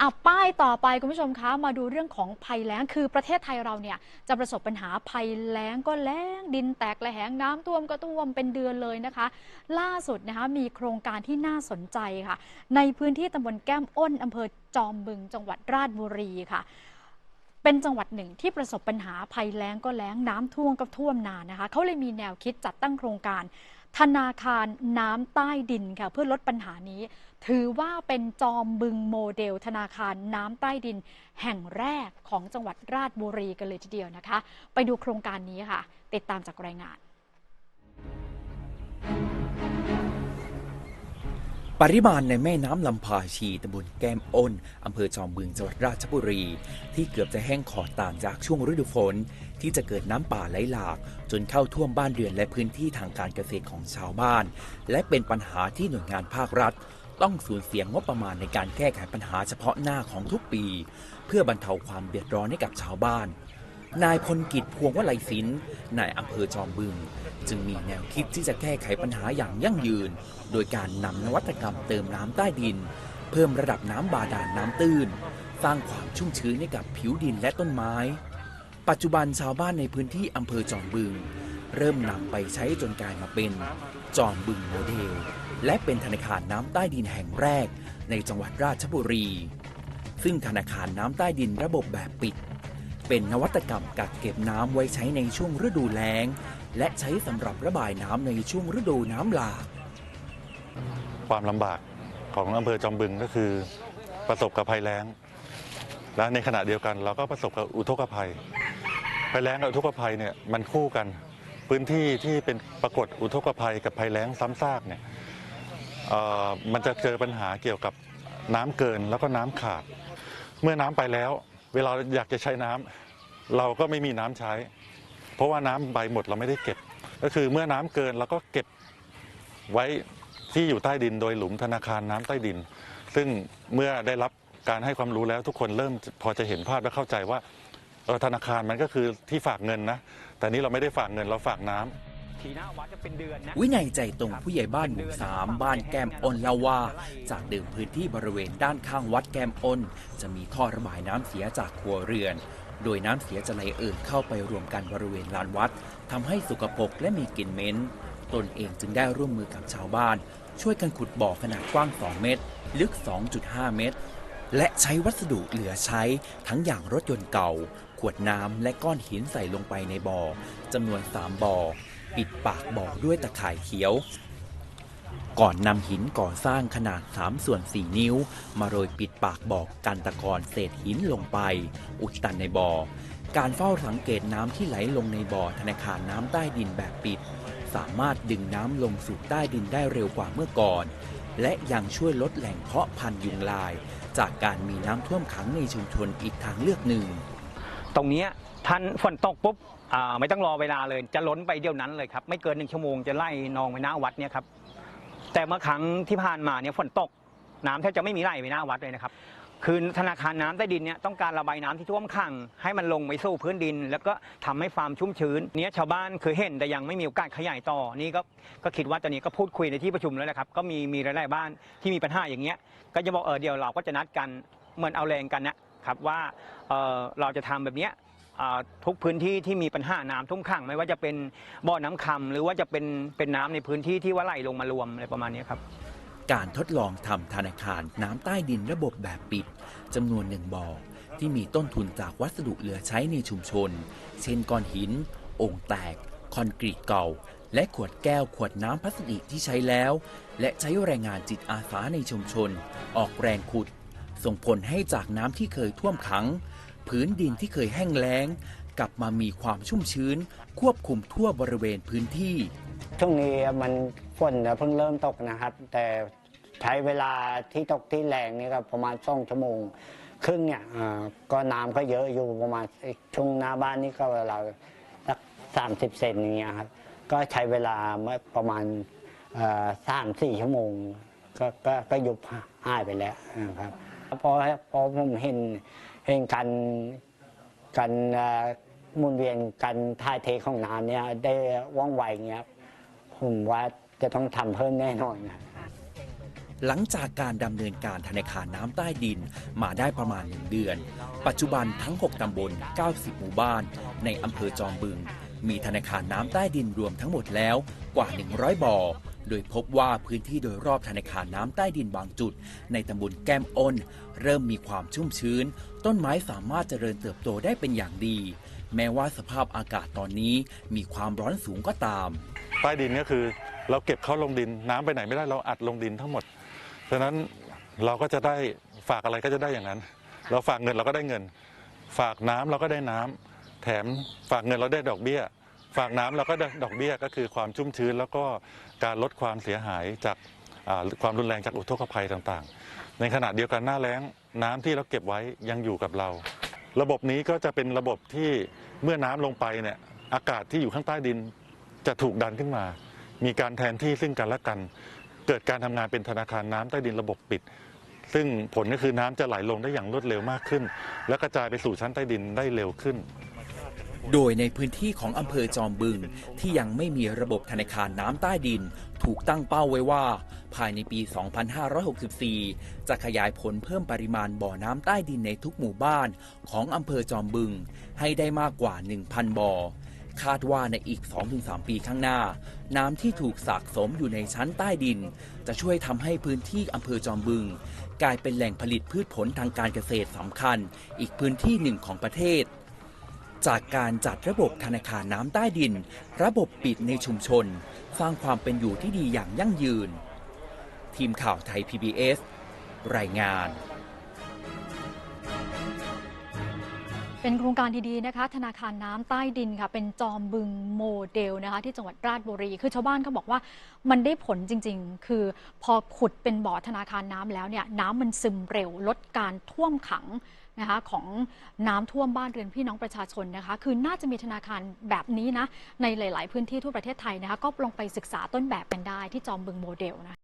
อะป้ายต่อไปคุณผู้ชมคะมาดูเรื่องของภัยแล้งคือประเทศไทยเราเนี่ยจะประสบปัญหาภัยแล้งก็แล้งดินแตกระแหงน้ำท่วมก็ท่วมเป็นเดือนเลยนะคะ ล่าสุดนะคะมีโครงการที่น่าสนใจค่ะ ในพื้นที่ตำบลแก้มอ้นอำเภอจอมบึง จังหวัดราชบุรีค่ะ เป็นจังหวัดหนึ่งที่ประสบปัญหาภัยแล้งก็แล้งน้ำท่วมก็ท่วมนานนะคะเขาเลยมีแนวคิดจัดตั้งโครงการ ธนาคารน้ำใต้ดินค่ะเพื่อลดปัญหานี้ ถือว่าเป็นจอมบึงโมเดล ธนาคารน้ำใต้ดิน แห่งแรกของจังหวัดราชบุรีกันเลยทีเดียวนะคะ ไปดูโครงการนี้ค่ะ ติดตามจากรายงาน ปริมาณในแม่น้ำลำพาชีตำบลแก้มอ้นอำเภอจอมบึงจังหวัดราชบุรี ที่เกือบจะแห้งขอดต่างจากช่วงฤดูฝน ที่จะเกิดน้ำป่าไหลหลาก จนเข้าท่วมบ้านเรือนและพื้นที่ทางการเกษตรของชาวบ้าน และเป็นปัญหาที่หน่วยงานภาครัฐ ต้องสูญเสียงบประมาณในการแก้ไขปัญหาเฉพาะหน้าของทุกปี เพื่อบรรเทาความเดือดร้อนให้กับชาวบ้าน นายพลกิจพวงวลัยศิลป์นายอำเภอจอมบึง จึงมีแนวคิดที่จะแก้ไขปัญหาอย่างยั่งยืน โดยการนำนวัตกรรมเติมน้ำใต้ดิน เพิ่มระดับน้ำบาดาลน้ำตื้นสร้างความชุ่มชื้นให้กับผิวดินและต้นไม้ ปัจจุบันชาวบ้านในพื้นที่อำเภอจอมบึง เริ่มนำไปใช้จนกลายมาเป็นจอมบึงโมเดล และเป็นธนาคารน้ำใต้ดินแห่งแรก ในจังหวัดราชบุรี ซึ่งธนาคารน้ำใต้ดินระบบแบบปิด เป็นนวัตกรรมกักเก็บน้ำไว้ใช้ในช่วงฤดูแล้ง และใช้สำหรับระบายน้ำในช่วงฤดูน้ำหลากความลำบากของอำเภอจอมบึงก็คือประสบกับภัยแล้ง และในขณะเดียวกันเราก็ประสบกับอุทกภัย ภัยแล้งกับอุทกภัยเนี่ยมันคู่กัน พื้นที่ที่เป็นปรากฏอุทกภัยกับภัยแล้งซ้ำซากเนี่ยมันจะเจอปัญหาเกี่ยวกับน้ำเกินแล้วก็น้ำขาด เมื่อน้ำไปแล้ว เวลาอยากจะใช้น้ำเราก็ไม่มีน้ำใช้ เพราะว่าน้ำใบหมดเราไม่ได้เก็บ ก็คือเมื่อน้ำเกินเราก็เก็บไว้ที่อยู่ใต้ดินโดยหลุมธนาคารน้ำใต้ดิน ซึ่งเมื่อได้รับการให้ความรู้แล้วทุกคนเริ่มพอจะเห็นภาพและเข้าใจว่า เออธนาคารมันก็คือที่ฝากเงินนะ แต่นี่เราไม่ได้ฝากเงินเราฝากน้ำทีหน้าวัดจะเป็นเดือนนะวินัยใจตรงผู้ใหญ่บ้านหมู่สามบ้านแก้มอ้นเล่าว่า จากเดิมพื้นที่บริเวณด้านข้างวัดแก้มอ้นจะมีท่อระบายน้ำเสียจากครัวเรือน โดยน้ำเสียจะไหลเอ่อเข้าไปรวมกันบริเวณลานวัดทำให้สกปรกและมีกลิ่นเหม็นตนเองจึงได้ร่วมมือกับชาวบ้าน ช่วยกันขุดบ่อขนาดกว้าง 2 เมตร ลึก 2.5 เมตร และใช้วัสดุเหลือใช้ทั้งอย่างรถยนต์เก่า ขวดน้ำและก้อนหินใส่ลงไปในบ่อจำนวน3บ่อ ปิดปากบ่อด้วยตะข่ายเขียว ก่อนนำหินก่อสร้างขนาด3ส่วน4นิ้ว มาโรยปิดปากบ่อกันตะกอนเศษหินลงไป อุดตันในบ่อ การเฝ้าสังเกตน้ำที่ไหลลงในบ่อธนาคารน้ำใต้ดินแบบปิด สามารถดึงน้ำลงสู่ใต้ดินได้เร็วกว่าเมื่อก่อน และยังช่วยลดแหล่งเพาะพันธุ์ยุงลาย จากการมีน้ำท่วมขังในชุมชนอีกทางเลือกหนึ่ง ตรงนี้ท่านฝนตกปุ๊บไม่ต้องรอเวลาเลย จะล้นไปเดียวนั้นเลยครับ ไม่เกินหนึ่งชั่วโมงจะไล่นองไปหน้าวัดเนี่ยครับแต่เมื่อครั้งที่ผ่านมาเนี่ยฝนตกน้ำแทบจะไม่มีไหลไปหน้าวัดเลยนะครับคือธนาคารน้ำใต้ดินเนี่ยต้องการระบายน้ำที่ท่วมขัง ให้มันลงไปสู่พื้นดิน แล้วก็ทำให้ฟาร์มชุ่มชื้นเนี้ยชาวบ้านเคยเห็นแต่ยังไม่มีโอกาสขยายต่อนี่ก็ก็คิดว่าตอนนี้ก็พูดคุยในที่ประชุมแล้วนะครับก็มีมีหลายๆบ้านที่มีปัญหาอย่างเงี้ยก็จะบอกเออเดี๋ยวเราก็จะนัดกันเหมือนเอาแรงกันนะ ครับว่าเเราจะทำแบบนี้ทุกพื้นที่ที่มีปัญหาน้ำท่วมขังไม่ว่าจะเป็นบ่อน้ำคำหรือว่าจะเป็นเป็นน้ำในพื้นที่ที่ว่าไหลลงมารวมอะไรประมาณนี้ครับการทดลองทำธนาคารน้ำใต้ดินระบบแบบปิดจำนวนหนึ่งบ่อที่มีต้นทุนจากวัสดุเหลือใช้ในชุมชน เช่นก้อนหิน องค์แตก คอนกรีตเก่า และขวดแก้วขวดน้ำพลาสติกที่ใช้แล้ว และใช้แรงงานจิตอาสาในชุมชน ออกแรงขุด ส่งผลให้จากน้ำที่เคยท่วมขัง พื้นดินที่เคยแห้งแล้ง กลับมามีความชุ่มชื้น ควบคุมทั่วบริเวณพื้นที่ ช่วงนี้มันฝนเพิ่งเริ่มตกนะครับ แต่ใช้เวลาที่ตกที่แรงนี่ก็ประมาณสองชั่วโมงครึ่งเนี่ยอ่าก็น้ำก็เยอะอยู่ประมาณช่วงหน้าบ้านนี่ก็เวลาสักสามสิบเซนอย่างเงี้ยครับก็ใช้เวลามาประมาณสามสี่ชั่วโมง ก็ก็ก็ยุบหายไปแล้วนะครับ พอพอผมเห็นเห็นการการมุนเวียนการถ่ายเทของน้ำเนี่ยได้ว่องไวเงี้ยผมว่าจะต้องทำเพิ่มแน่นอนนะหลังจากการดำเนินการธนาคารน้ำใต้ดินมาได้ประมาณ1เดือน ปัจจุบันทั้ง 6 ตำบล 90 หมู่บ้าน ในอำเภอจอมบึง มีธนาคารน้ำใต้ดินรวมทั้งหมดแล้วกว่า 100 บ่อ โดยพบว่าพื้นที่โดยรอบธนาคารน้ำใต้ดินบางจุด ในตำบลแก้มอ้น เริ่มมีความชุ่มชื้น ต้นไม้สามารถเจริญเติบโตได้เป็นอย่างดี แม้ว่าสภาพอากาศตอนนี้มีความร้อนสูงก็ตาม ใต้ดินก็คือเราเก็บเข้าลงดินน้ำไปไหนไม่ได้เราอัดลงดินทั้งหมดฉะนั้นเราก็จะได้ฝากอะไรก็จะได้อย่างนั้น เราฝากเงินเราก็ได้เงิน ฝากน้ำเราก็ได้น้ำแถมฝากเงินเราได้ดอกเบี้ย ฝากน้ำเราก็ดอกเบี้ยก็คือความชุ่มชื้น แล้วก็การลดความเสียหายจากความรุนแรงจากอุทกภัยต่างๆ ในขณะเดียวกันหน้าแล้งน้ำที่เราเก็บไว้ยังอยู่กับเรา ระบบนี้ก็จะเป็นระบบที่เมื่อน้ำลงไปเนี่ยอากาศที่อยู่ข้างใต้ดินจะถูกดันขึ้นมา มีการแทนที่ซึ่งกันและกัน เกิดการทำงานเป็นธนาคารน้ำใต้ดินระบบปิด ซึ่งผลก็คือน้ำจะไหลลงได้อย่างรวดเร็วมากขึ้น และกระจายไปสู่ชั้นใต้ดินได้เร็วขึ้น โดยในพื้นที่ของอำเภอจอมบึงที่ยังไม่มีระบบธนาคารน้ำใต้ดิน ถูกตั้งเป้าไว้ว่า ภายในปี 2564 จะขยายผลเพิ่มปริมาณบ่อน้ำใต้ดินในทุกหมู่บ้านของอำเภอจอมบึง ให้ได้มากกว่า 1,000 บ่อคาดว่าในอีก 2-3 ปีข้างหน้า น้ำที่ถูกสะสมอยู่ในชั้นใต้ดิน จะช่วยทำให้พื้นที่อำเภอจอมบึง กลายเป็นแหล่งผลิตพืชผลทางการเกษตรสำคัญ อีกพื้นที่หนึ่งของประเทศ จากการจัดระบบธนาคารน้ำใต้ดิน ระบบปิดในชุมชน สร้างความเป็นอยู่ที่ดีอย่างยั่งยืน ทีมข่าวไทย PBS รายงาน เป็นโครงการดีๆนะคะ ธนาคารน้ำใต้ดินค่ะ เป็นจอมบึงโมเดลนะคะ ที่จังหวัดราชบุรี คือชาวบ้านเขาบอกว่ามันได้ผลจริง ๆ คือพอขุดเป็นบ่อธนาคารน้ำแล้วเนี่ยน้ำมันซึมเร็ว ลดการท่วมขังนะคะของน้ำท่วมบ้านเรือนพี่น้องประชาชนนะคะ คือน่าจะมีธนาคารแบบนี้นะในหลาย ๆ พื้นที่ทั่วประเทศไทยนะคะก็ลองไปศึกษาต้นแบบกันได้ที่จอมบึงโมเดลนะ